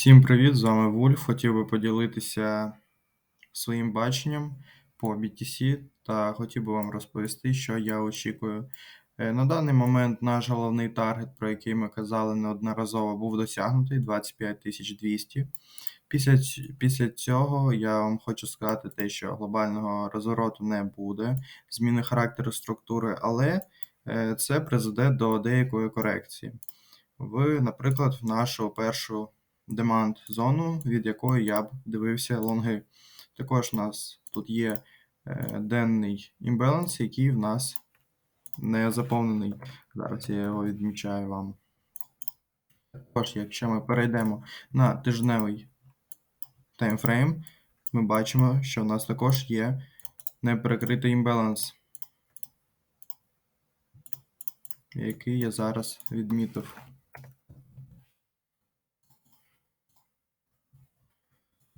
Всім привіт! З вами Вульф. Хотів би поділитися своїм баченням по BTC та хотів би вам розповісти, що я очікую. Е, На даний момент наш головний таргет, про який ми казали неодноразово, був досягнутий 25200. Після, після цього я вам хочу сказати те, що глобального розвороту не буде, зміни характеру структури, але е, це призведе до деякої корекції. В, наприклад, в нашу першу деманд зону, від якої я б дивився лонги. Також у нас тут є е, денний імбаланс, який в нас не заповнений. Зараз я його відмічаю вам. Також, якщо ми перейдемо на тижневий таймфрейм, ми бачимо, що в нас також є неприкритий імбаланс, який я зараз відмітив.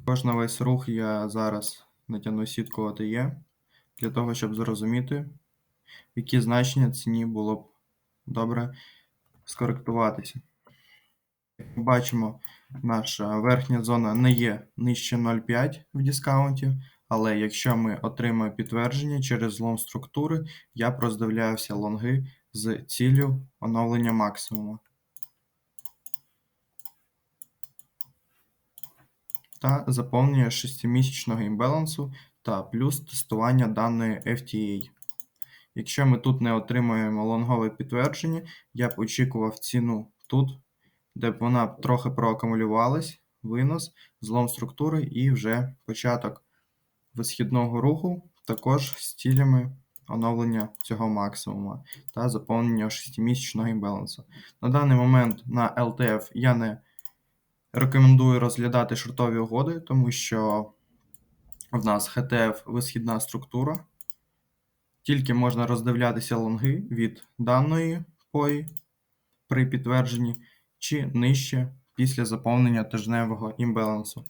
Також весь рух я зараз натягну сітку ОТЄ для того, щоб зрозуміти, які значення ціні було б добре скоректуватися. Як ми бачимо, наша верхня зона не є нижче 0,5 в дискаунті, але якщо ми отримаємо підтвердження через злом структури, я б роздивлявся лонги з ціллю оновлення максимуму. Та заповнення шестимісячного імбалансу та плюс тестування даної FTA. Якщо ми тут не отримуємо лонгове підтвердження, я б очікував ціну тут, де б вона трохи проакумулювалась, винос, злом структури і вже початок висхідного руху, також з цілями оновлення цього максимуму та заповнення шестимісячного імбалансу. На даний момент на LTF я не Рекомендую розглядати шортові угоди, тому що в нас HTF висхідна структура. Тільки можна роздивлятися лонги від даної пої при підтвердженні чи нижче після заповнення тижневого імбалансу.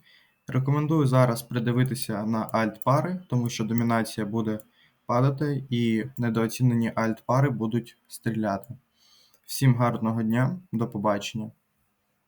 Рекомендую зараз придивитися на альт-пари, тому що домінація буде падати і недооцінені альт-пари будуть стріляти. Всім гарного дня, до побачення!